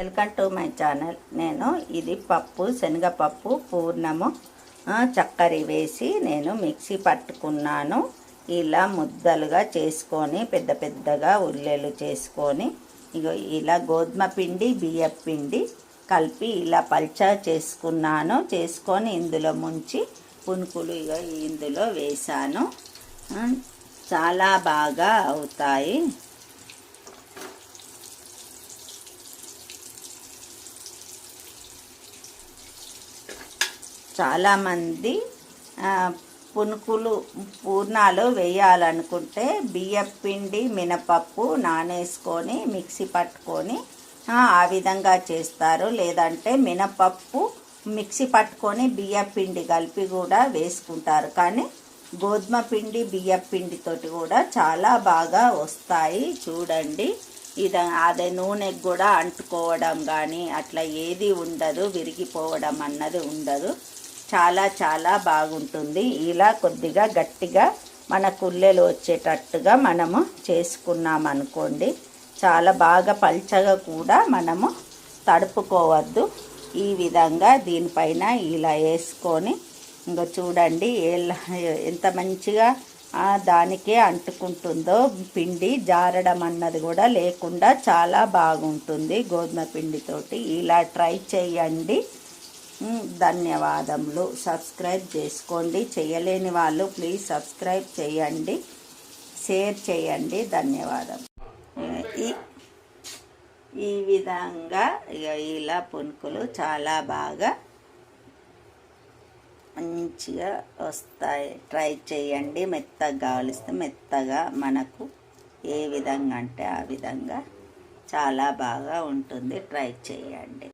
Welcome to my channel. నేను ఇది పప్పు శనగపప్పు పూర్ణము చక్కెర వేసి నేను మిక్సీ పట్టుకున్నాను. ఇలా ముద్దలుగా చేసుకొని పెద్ద పెద్దగా ఉల్లెలు చేసుకొని ఇగో ఇలా గోధుమ పిండి బియ్యం పిండి కలిపి ఇలా పల్చా చేసుకున్నాను. చేసుకొని ఇందులో ముంచి పునుకులు ఇగో ఇందులో వేసాను చాలా బాగా అవుతాయి. చాలామంది పునుకులు పూర్ణాలు వేయాలనుకుంటే బియ్యం పిండి మినపప్పు నానేసుకొని మిక్సీ పట్టుకొని ఆ, ఆ విధంగా చేస్తారు. లేదంటే మినపప్పు మిక్సీ పట్టుకొని బియ్యం పిండి కలిపి కూడా వేసుకుంటారు. కానీ గోధుమ పిండి బియ్యం పిండితోటి కూడా చాలా బాగా వస్తాయి. చూడండి. ఇది అదే నూనెకి కూడా అంటుకోవడం కానీ అట్లా ఏది ఉండదు విరిగిపోవడం అన్నది ఉండదు. చాలా చాలా బాగుంటుంది. ఇలా కొద్దిగా గట్టిగా మన కుల్లెలు వచ్చేటట్టుగా మనము చేసుకున్నాం అనుకోండి చాలా బాగా పల్చగా కూడా మనము తడుపుకోవద్దు. ఈ విధంగా దీనిపైన ఇలా వేసుకొని ఇంకా చూడండి ఎలా ఎంత మంచిగా దానికే అంటుకుంటుందో పిండి జారడం అన్నది కూడా లేకుండా చాలా బాగుంటుంది గోధుమ పిండితోటి. ఇలా ట్రై చేయండి ధన్యవాదములు. సబ్స్క్రైబ్ చేసుకోండి. చేయలేని వాళ్ళు ప్లీజ్ సబ్స్క్రైబ్ చేయండి షేర్ చేయండి ధన్యవాదం ఈ ఈ విధంగా ఇలా పునుకులు చాలా బాగా మంచిగా వస్తాయి. ట్రై చేయండి. మెత్తగా కావలిస్తే మెత్తగా మనకు ఏ విధంగా అంటే ఆ విధంగా చాలా బాగా ఉంటుంది. ట్రై చేయండి.